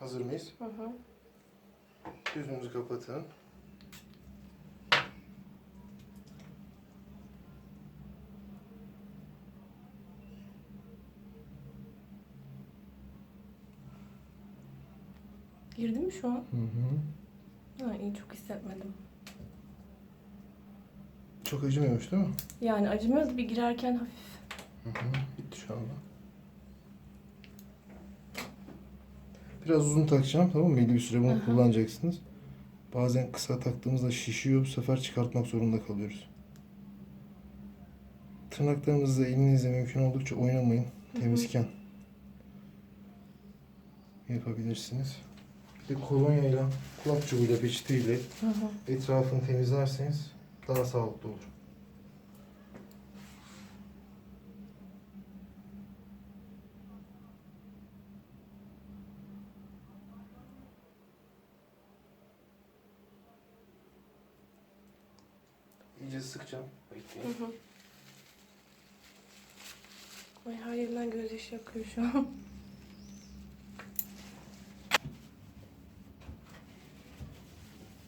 Hazır mıyız? Hı hı. Gözünüzü kapatın. Girdi mi şu an? Hı hı. Ha iyi çok hissetmedim. Çok acımıyormuş değil mi? Yani acımıyoruz bir girerken hafif. Hı hı. Bitti şu anda. Biraz uzun takacağım tamam mı? Belli bir süre bunu Aha. kullanacaksınız. Bazen kısa taktığımızda şişiyor. Bu sefer çıkartmak zorunda kalıyoruz. Tırnaklarınızla elinizle mümkün oldukça oynamayın. Temizken yapabilirsiniz. Bir de kolonyayla, kulak çubuğuyla, peçeteyle etrafını temizlerseniz daha sağlıklı olur. İyice sıkacağım. Bekleyin. Hı hı. Ay her yerimden gözyaşı akıyor şu an.